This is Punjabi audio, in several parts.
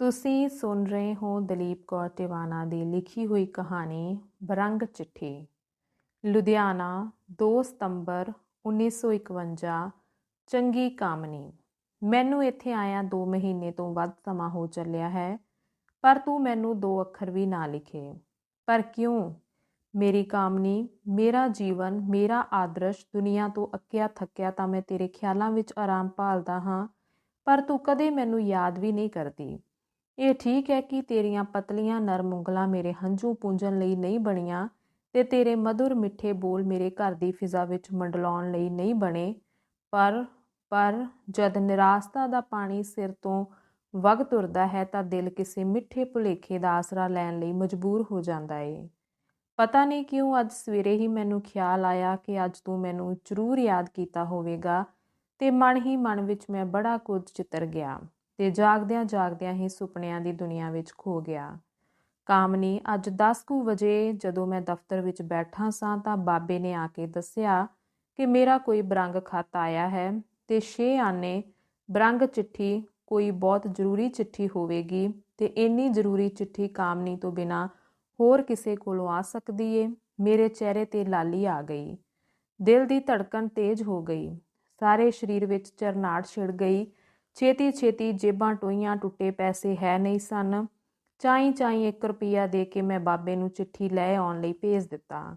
ਤੁਸੀਂ ਸੁਣ ਰਹੇ ਹੋ ਦਲੀਪ ਕੌਰ ਟਿਵਾਣਾ ਦੀ ਲਿਖੀ ਹੋਈ ਕਹਾਣੀ ਬਰੰਗ ਚਿੱਠੀ। ਲੁਧਿਆਣਾ 2 ਸਤੰਬਰ 1951 ਚੰਗੀ ਕਾਮਨੀ। ਮੈਨੂੰ ਇੱਥੇ ਆਇਆ 2 ਮਹੀਨੇ ਤੋਂ ਵੱਧ ਸਮਾਂ ਹੋ ਚੱਲਿਆ ਹੈ, ਪਰ ਤੂੰ ਮੈਨੂੰ ਦੋ ਅੱਖਰ ਵੀ ਨਾ ਲਿਖੇ। ਪਰ ਕਿਉਂ? ਮੇਰੀ ਕਾਮਨੀ, ਮੇਰਾ ਜੀਵਨ, ਮੇਰਾ ਆਦਰਸ਼ ਦੁਨੀਆ ਤੋਂ ਅੱਕਿਆ ਥੱਕਿਆ ਤਾਂ ਮੈਂ ਤੇਰੇ ਖਿਆਲਾਂ ਵਿੱਚ ਆਰਾਮ ਭਾਲਦਾ ਹਾਂ, ਪਰ ਤੂੰ ਕਦੇ ਮੈਨੂੰ ਯਾਦ ਵੀ ਨਹੀਂ ਕਰਦੀ। ਇਹ ਠੀਕ ਹੈ ਕਿ ਤੇਰੀਆਂ ਪਤਲੀਆਂ ਨਰਮ ਉਂਗਲਾਂ ਮੇਰੇ ਹੰਝੂ ਪੂੰਝਣ ਲਈ ਨਹੀਂ ਬਣੀਆਂ ਤੇ ਤੇਰੇ ਮధుਰ ਮਿੱਠੇ ਬੋਲ ਮੇਰੇ ਘਰ ਦੀ ਫਿਜ਼ਾ ਵਿੱਚ ਮੰਡਲਾਉਣ ਲਈ ਨਹੀਂ ਬਣੇ। ਪਰ ਪਰ ਜਦ ਨਿਰਾਸਤਾ ਦਾ ਪਾਣੀ ਸਿਰ ਤੋਂ ਵਗ ਤੁਰਦਾ ਹੈ ਤਾਂ ਦਿਲ ਕਿਸੇ ਮਿੱਠੇ ਭੁਲੇਖੇ ਦਾ ਆਸਰਾ ਲੈਣ ਲਈ ਮਜਬੂਰ ਹੋ ਜਾਂਦਾ ਏ। ਪਤਾ ਨਹੀਂ ਕਿਉਂ ਅੱਜ ਸਵੇਰੇ ਹੀ ਮੈਨੂੰ ਖਿਆਲ ਆਇਆ ਕਿ ਅੱਜ ਤੂੰ ਮੈਨੂੰ ਜ਼ਰੂਰ ਯਾਦ ਕੀਤਾ ਹੋਵੇਗਾ ਤੇ ਮਨ ਹੀ ਮਨ ਵਿੱਚ ਮੈਂ ਬੜਾ ਕੁਝ ਚਿੱਤਰ ਗਿਆ। ਤੇ ਜਾਗਦਿਆਂ ਜਾਗਦਿਆਂ ਹੀ ਸੁਪਨਿਆਂ ਦੀ ਦੁਨੀਆ ਵਿੱਚ ਖੋ ਗਿਆ। ਕਾਮਨੀ, ਅੱਜ 10:00 ਵਜੇ ਜਦੋਂ ਮੈਂ ਦਫ਼ਤਰ ਵਿੱਚ ਬੈਠਾ ਸਾਂ ਤਾਂ ਬਾਬੇ ਨੇ ਆ ਕੇ ਦੱਸਿਆ ਕਿ ਮੇਰਾ ਕੋਈ ਬਰੰਗ ਖਤ ਆਇਆ ਹੈ ਤੇ ਛੇ ਆਨੇ ਬਰੰਗ ਚਿੱਠੀ, ਕੋਈ ਬਹੁਤ ਜ਼ਰੂਰੀ ਚਿੱਠੀ ਹੋਵੇਗੀ ਤੇ ਇੰਨੀ ਜ਼ਰੂਰੀ ਚਿੱਠੀ ਕਾਮਨੀ ਤੋਂ ਬਿਨਾ ਹੋਰ ਕਿਸੇ ਕੋਲੋਂ ਆ ਸਕਦੀ ਏ। ਮੇਰੇ ਚਿਹਰੇ ਤੇ ਲਾਲੀ ਆ ਗਈ। ਦਿਲ ਦੀ ਧੜਕਣ ਤੇਜ਼ ਹੋ ਗਈ। ਸਾਰੇ ਸਰੀਰ ਵਿੱਚ ਚਰਨਾੜ ਛਿੜ ਗਈ। ਛੇਤੀ ਛੇਤੀ ਜੇਬਾਂ ਟੋਈਆਂ, ਟੁੱਟੇ ਪੈਸੇ ਹੈ ਨਹੀਂ ਸਨ। ਚਾਈ ਚਾਈ 1 ਰੁਪਿਆ ਦੇ ਕੇ ਮੈਂ ਬਾਬੇ ਨੂੰ ਚਿੱਠੀ ਲੈ ਆਉਣ ਲਈ ਭੇਜ ਦਿੱਤਾ।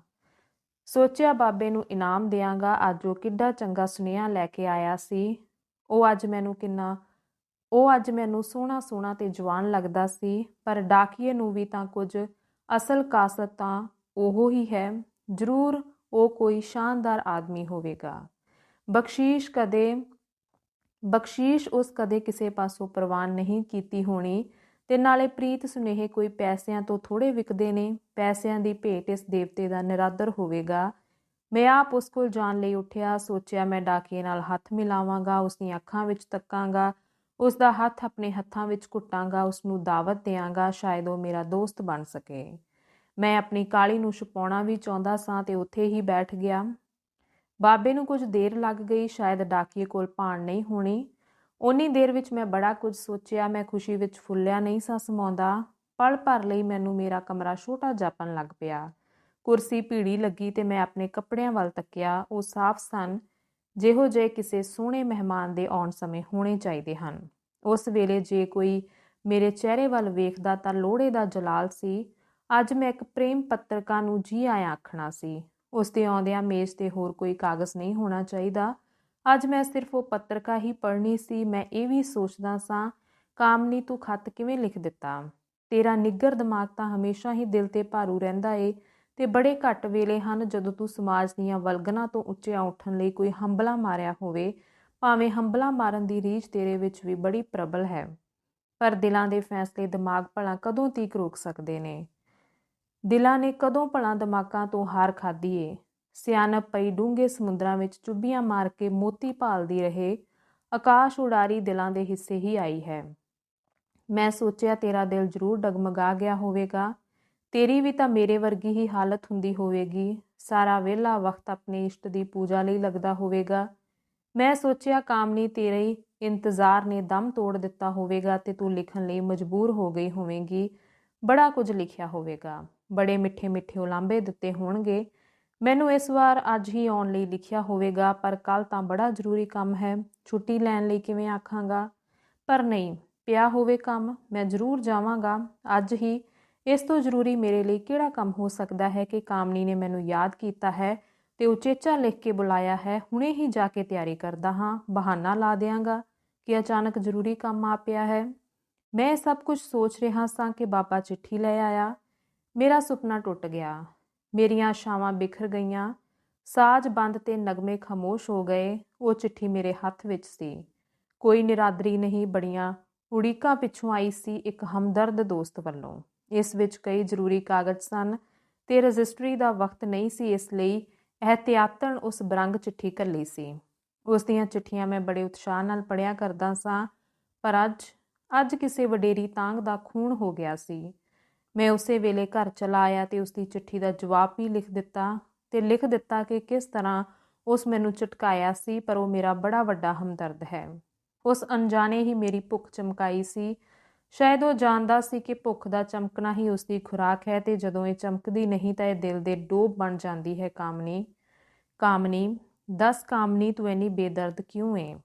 ਸੋਚਿਆ ਬਾਬੇ ਨੂੰ ਇਨਾਮ ਦੇਵਾਂਗਾ ਅੱਜ ਉਹ ਕਿੱਡਾ ਚੰਗਾ ਸੁਨੇਹਾ ਲੈ ਕੇ ਆਇਆ ਸੀ। ਉਹ ਅੱਜ ਮੈਨੂੰ ਕਿੰਨਾ, ਉਹ ਅੱਜ ਮੈਨੂੰ ਸੋਹਣਾ ਸੋਹਣਾ ਤੇ ਜਵਾਨ ਲੱਗਦਾ ਸੀ, ਪਰ ਡਾਕੀਏ ਨੂੰ ਵੀ ਤਾਂ ਕੁਝ ਅਸਲ ਕਾਸਤ ਤਾਂ ਉਹ ਹੀ ਹੈ। ਜ਼ਰੂਰ ਉਹ ਕੋਈ ਸ਼ਾਨਦਾਰ ਆਦਮੀ ਹੋਵੇਗਾ। ਬਖਸ਼ੀਸ਼ ਕਦੇ ਬਖਸ਼ੀਸ਼ ਉਸ ਕਦੇ ਕਿਸੇ ਪਾਸੋਂ ਪ੍ਰਵਾਨ ਨਹੀਂ ਕੀਤੀ ਹੋਣੀ ਤੇ ਨਾਲੇ ਪ੍ਰੀਤ ਸੁਨੇਹੇ ਕੋਈ ਪੈਸਿਆਂ ਤੋਂ ਥੋੜੇ ਵਿਕਦੇ ਨੇ, ਪੈਸਿਆਂ ਦੀ ਭੇਟ ਇਸ ਦੇਵਤੇ ਦਾ ਨਿਰਾਦਰ ਹੋਵੇਗਾ। ਮੈਂ ਆਪ ਉਸ ਕੋਲ ਜਾਣ ਲਈ ਉੱਠਿਆ, ਸੋਚਿਆ ਮੈਂ ਡਾਕੀਏ ਨਾਲ ਹੱਥ ਮਿਲਾਵਾਂਗਾ ਉਸ ਦੀਆਂ ਅੱਖਾਂ ਵਿੱਚ ਤੱਕਾਂਗਾ ਉਸ ਦਾ ਹੱਥ ਆਪਣੇ ਹੱਥਾਂ ਵਿੱਚ ਘੁੱਟਾਂਗਾ ਉਸ ਨੂੰ ਦਾਵਤ ਦੇਵਾਂਗਾ ਸ਼ਾਇਦ ਉਹ ਮੇਰਾ ਦੋਸਤ ਬਣ ਸਕੇ। ਮੈਂ ਆਪਣੀ ਕਾਲੀ ਨੂੰ ਛੁਪਾਉਣਾ ਵੀ ਚਾਹੁੰਦਾ ਸਾਂ ਤੇ ਉੱਥੇ ਹੀ ਬੈਠ ਗਿਆ। ਬਾਬੇ ਨੂੰ ਕੁਝ ਦੇਰ ਲੱਗ ਗਈ, ਸ਼ਾਇਦ ਡਾਕੀਏ ਕੋਲ ਭਾਣ ਨਹੀਂ ਹੋਣੀ। ਉਨੀ ਦੇਰ ਵਿੱਚ ਮੈਂ ਬੜਾ ਕੁਝ ਸੋਚਿਆ, ਮੈਂ ਖੁਸ਼ੀ ਵਿੱਚ ਫੁੱਲਿਆ ਨਹੀਂ ਸਾਂ ਸਮਾਉਂਦਾ। ਪਲ ਭਰ ਲਈ ਮੈਨੂੰ ਮੇਰਾ ਕਮਰਾ ਛੋਟਾ ਜਾਪਣ ਲੱਗ ਪਿਆ। ਕੁਰਸੀ ਭੀੜੀ ਲੱਗੀ ਤੇ ਮੈਂ ਆਪਣੇ ਕੱਪੜਿਆਂ ਵੱਲ ਤੱਕਿਆ। ਉਹ ਸਾਫ਼ ਸਨ, ਜਿਹੋ ਜੇ ਕਿਸੇ ਸੋਹਣੇ ਮਹਿਮਾਨ ਦੇ ਆਉਣ ਸਮੇਂ ਹੋਣੇ ਚਾਹੀਦੇ ਹਨ। ਉਸ ਵੇਲੇ ਜੇ ਕੋਈ ਮੇਰੇ ਚਿਹਰੇ ਵੱਲ ਵੇਖਦਾ ਤਾਂ ਲੋੜੇ ਦਾ ਜਲਾਲ ਸੀ। ਅੱਜ ਮੈਂ ਇੱਕ ਪ੍ਰੇਮ ਪੱਤਰਕਾ ਨੂੰ ਜੀ ਆਇਆ ਆਖਣਾ ਸੀ। ਉਸ ਦੇ ਆਉਂਦਿਆਂ ਮੇਜ਼ ਤੇ ਹੋਰ ਕੋਈ ਕਾਗਜ਼ ਨਹੀਂ ਹੋਣਾ ਚਾਹੀਦਾ। ਅੱਜ ਮੈਂ ਸਿਰਫ ਉਹ ਪੱਤਰਕਾ ਹੀ ਪੜ੍ਹਨੀ ਸੀ, ਮੈਂ ਇਹ ਵੀ ਸੋਚਦਾ ਸਾਂ, ਕਾਮਨੀ, ਤੂੰ ਖੱਤ ਕਿਵੇਂ ਲਿਖ ਦਿੱਤਾ? ਤੇਰਾ ਨਿੱਗਰ ਦਿਮਾਗ ਤਾਂ ਹਮੇਸ਼ਾ ਹੀ ਦਿਲ ਤੇ ਭਾਰੂ ਰਹਿੰਦਾ ਏ ਤੇ ਬੜੇ ਘੱਟ ਵੇਲੇ ਹਨ ਜਦੋਂ ਤੂੰ ਸਮਾਜ ਦੀਆਂ ਵਲਗਨਾਂ ਤੋਂ ਉੱਚਿਆਂ ਉੱਠਣ ਲਈ ਕੋਈ ਹੰਬਲਾ ਮਾਰਿਆ ਹੋਵੇ। ਭਾਵੇਂ ਹੰਬਲਾ ਮਾਰਨ ਦੀ ਰੀਝ ਤੇਰੇ ਵਿੱਚ ਵੀ ਬੜੀ ਪ੍ਰਬਲ ਹੈ, ਪਰ ਦਿਲਾਂ ਦੇ ਫੈਸਲੇ ਦਿਮਾਗ ਭਲਾ ਕਦੋਂ ਤੀਕ ਰੋਕ ਸਕਦੇ ਨੇ? ਦਿਲਾਂ ਨੇ ਕਦੋਂ ਭਲਾ ਦਿਮਾਗਾਂ ਤੋਂ ਹਾਰ ਖਾਧੀ ਏ। ਸਿਆਣਪ ਪਈ ਡੂੰਘੇ ਸਮੁੰਦਰਾਂ ਵਿੱਚ ਚੁੱਭੀਆਂ ਮਾਰ ਕੇ ਮੋਤੀ ਭਾਲਦੀ ਰਹੇ, ਆਕਾਸ਼ ਉਡਾਰੀ ਦਿਲਾਂ ਦੇ ਹਿੱਸੇ ਹੀ ਆਈ ਹੈ। ਮੈਂ ਸੋਚਿਆ, ਤੇਰਾ ਦਿਲ ਜ਼ਰੂਰ ਡਗਮਗਾ ਗਿਆ ਹੋਵੇਗਾ। ਤੇਰੀ ਵੀ ਤਾਂ ਮੇਰੇ ਵਰਗੀ ਹੀ ਹਾਲਤ ਹੁੰਦੀ ਹੋਵੇਗੀ। ਸਾਰਾ ਵਿਹਲਾ ਵਕਤ ਆਪਣੇ ਇਸ਼ਟ ਦੀ ਪੂਜਾ ਲਈ ਲੱਗਦਾ ਹੋਵੇਗਾ। ਮੈਂ ਸੋਚਿਆ, ਕਾਮਨੀ ਤੇਰੇ ਇੰਤਜ਼ਾਰ ਨੇ ਦਮ ਤੋੜ ਦਿੱਤਾ ਹੋਵੇਗਾ ਤੇ ਤੂੰ ਲਿਖਣ ਲਈ ਮਜਬੂਰ ਹੋ ਗਈ ਹੋਵੇਂਗੀ। ਬੜਾ ਕੁਝ ਲਿਖਿਆ ਹੋਵੇਗਾ। ਬੜੇ ਮਿੱਠੇ ਮਿੱਠੇ ਉਲਾਂਭੇ ਦਿੱਤੇ ਹੋਣਗੇ। ਮੈਨੂੰ ਇਸ ਵਾਰ ਅੱਜ ਹੀ ਆਉਣ ਲਈ ਲਿਖਿਆ ਹੋਵੇਗਾ, ਪਰ ਕੱਲ ਤਾਂ ਬੜਾ ਜ਼ਰੂਰੀ ਕੰਮ ਹੈ। ਛੁੱਟੀ ਲੈਣ ਲਈ ਕਿਵੇਂ ਆਖਾਂਗਾ? ਪਰ ਨਹੀਂ, ਪਿਆ ਹੋਵੇ ਕੰਮ, ਮੈਂ ਜ਼ਰੂਰ ਜਾਵਾਂਗਾ। ਅੱਜ ਹੀ ਇਸ ਤੋਂ ਜ਼ਰੂਰੀ ਮੇਰੇ ਲਈ ਕਿਹੜਾ ਕੰਮ ਹੋ ਸਕਦਾ ਹੈ ਕਿ ਕਾਮਨੀ ਨੇ ਮੈਨੂੰ ਯਾਦ ਕੀਤਾ ਹੈ ਤੇ ਉਚੇਚਾ ਲਿਖ ਕੇ ਬੁਲਾਇਆ ਹੈ। ਹੁਣੇ ਹੀ ਜਾ ਕੇ ਤਿਆਰੀ ਕਰਦਾ ਹਾਂ, ਬਹਾਨਾ ਲਾ ਦਿਆਂਗਾ ਕਿ ਅਚਾਨਕ ਜ਼ਰੂਰੀ ਕੰਮ ਆ ਪਿਆ ਹੈ। ਮੈਂ ਸਭ ਕੁਝ ਸੋਚ ਰਿਹਾ ਸਾਂ ਕਿ ਬਾਬਾ ਚਿੱਠੀ ਲੈ ਆਇਆ। ਮੇਰਾ ਸੁਪਨਾ ਟੁੱਟ ਗਿਆ। ਮੇਰੀਆਂ ਆਸ਼ਾਵਾਂ ਬਿਖਰ ਗਈਆਂ। ਸਾਜ਼ ਬੰਦ ਤੇ ਨਗਮੇ ਖਾਮੋਸ਼ ਹੋ ਗਏ। ਉਹ ਚਿੱਠੀ ਮੇਰੇ ਹੱਥ ਵਿੱਚ ਸੀ। ਕੋਈ ਨਿਰਾਦਰੀ ਨਹੀਂ ਬੜੀਆਂ ਉੜੀਕਾਂ ਪਿੱਛੋਂ ਆਈ ਸੀ ਇੱਕ ਹਮਦਰਦ ਦੋਸਤ ਵੱਲੋਂ। ਇਸ ਵਿੱਚ ਕਈ ਜ਼ਰੂਰੀ ਕਾਗਜ਼ ਸਨ ਤੇ ਰਜਿਸਟਰੀ ਦਾ ਵਕਤ ਨਹੀਂ ਸੀ ਇਸ ਲਈ ਇਹਤਿਆਤਨ ਉਸ ਬਰੰਗ ਚਿੱਠੀ ਕੱਲੀ ਸੀ। ਉਸ ਦੀਆਂ ਚਿੱਠੀਆਂ ਮੈਂ ਬੜੇ ਉਤਸ਼ਾਹ ਨਾਲ ਪੜਿਆ ਕਰਦਾ ਸਾਂ, ਪਰ ਅੱਜ ਅੱਜ ਕਿਸੇ ਵਡੇਰੀ ਤਾਂਗ ਦਾ ਖੂਨ ਹੋ ਗਿਆ ਸੀ। ਮੈਂ ਉਸੇ ਵੇਲੇ ਘਰ ਚਲਾ ਆਇਆ ਤੇ ਉਸ ਦੀ ਚਿੱਠੀ ਦਾ ਜਵਾਬ ਵੀ ਲਿਖ ਦਿੱਤਾ ਤੇ ਲਿਖ ਦਿੱਤਾ ਕਿ ਕਿਸ ਤਰ੍ਹਾਂ ਉਸ ਮੈਨੂੰ ਚਟਕਾਇਆ ਸੀ, ਪਰ ਉਹ ਮੇਰਾ ਬੜਾ ਵੱਡਾ ਹਮਦਰਦ ਹੈ। ਉਸ ਅਣਜਾਣੇ ਹੀ ਮੇਰੀ ਭੁੱਖ ਚਮਕਾਈ ਸੀ। ਸ਼ਾਇਦ ਉਹ ਜਾਣਦਾ ਸੀ ਕਿ ਭੁੱਖ ਦਾ ਚਮਕਣਾ ਹੀ ਉਸ ਦੀ ਖੁਰਾਕ ਹੈ ਤੇ ਜਦੋਂ ਇਹ ਚਮਕਦੀ ਨਹੀਂ ਤਾਂ ਇਹ ਦਿਲ ਦੇ ਡੋਬ ਬਣ ਜਾਂਦੀ ਹੈ। ਕਾਮਨੀ ਕਾਮਨੀ, ਦੱਸ ਕਾਮਨੀ, ਤੂੰ ਇੰਨੀ ਬੇਦਰਦ ਕਿਉਂ ਏ?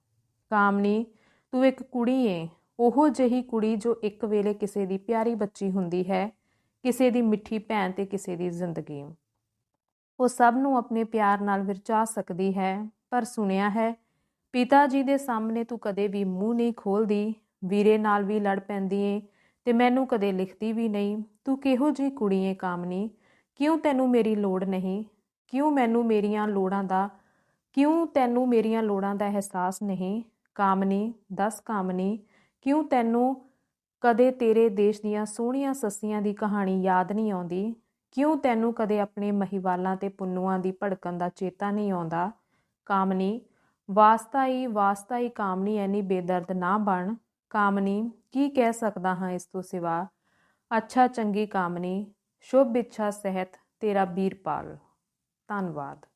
ਕਾਮਨੀ, ਤੂੰ ਇੱਕ ਕੁੜੀ ਏ। ਉਹੋ ਜਿਹੀ ਕੁੜੀ ਜੋ ਇੱਕ ਵੇਲੇ ਕਿਸੇ ਦੀ ਪਿਆਰੀ ਬੱਚੀ ਹੁੰਦੀ ਹੈ। ਕਿਸੇ ਦੀ ਮਿੱਠੀ ਭੈਣ ਤੇ ਕਿਸੇ ਦੀ ਜ਼ਿੰਦਗੀ। ਉਹ ਸਭ ਨੂੰ ਆਪਣੇ ਪਿਆਰ ਨਾਲ ਵਿਰਚਾ ਸਕਦੀ ਹੈ, ਪਰ ਸੁਣਿਆ ਹੈ, ਪਿਤਾ ਜੀ ਦੇ ਸਾਹਮਣੇ ਤੂੰ ਕਦੇ ਵੀ ਮੂੰਹ ਨਹੀਂ ਖੋਲਦੀ, ਵੀਰੇ ਨਾਲ ਵੀ ਲੜ ਪੈਂਦੀ ਏ, ਤੇ ਮੈਨੂੰ ਕਦੇ ਲਿਖਦੀ ਵੀ ਨਹੀਂ, ਤੂੰ ਕਿਹੋ ਜੀ ਕੁੜੀ ਏ ਕਾਮਨੀ, ਕਿਉਂ ਤੈਨੂੰ ਮੇਰੀ ਲੋੜ ਨਹੀਂ, ਕਿਉਂ ਮੈਨੂੰ ਮੇਰੀਆਂ ਲੋੜਾਂ ਦਾ, ਕਿਉਂ ਤੈਨੂੰ ਮੇਰੀਆਂ ਲੋੜਾਂ ਦਾ ਅਹਿਸਾਸ ਨਹੀਂ, ਕਾਮਨੀ, ਦੱਸ ਕਾਮਨੀ, ਕਿਉਂ ਤੈਨੂੰ ਕਦੇ ਤੇਰੇ ਦੇਸ਼ ਦੀਆਂ ਸੋਹਣੀਆਂ ਸੱਸੀਆਂ ਦੀ ਕਹਾਣੀ ਯਾਦ ਨਹੀਂ ਆਉਂਦੀ? ਕਿਉਂ ਤੈਨੂੰ ਕਦੇ ਆਪਣੇ ਮਹੀਵਾਲਾਂ ਤੇ ਪੁੰਨੂਆਂ ਦੀ ਭੜਕਣ ਦਾ ਚੇਤਾ ਨਹੀਂ ਆਉਂਦਾ? ਕਾਮਨੀ ਵਾਸਤਾ ਹੀ ਵਾਸਤਾ ਹੀ ਕਾਮਨੀ ਐਨੀ ਬੇਦਰਦ ਨਾ ਬਣ। ਕਾਮਨੀ, ਕੀ ਕਹਿ ਸਕਦਾ ਹਾਂ ਇਸ ਤੋਂ ਸਿਵਾ? ਅੱਛਾ ਚੰਗੀ ਕਾਮਨੀ, ਸ਼ੁਭ ਇੱਛਾ ਸਹਿਤ ਤੇਰਾ ਵੀਰਪਾਲ। ਧੰਨਵਾਦ।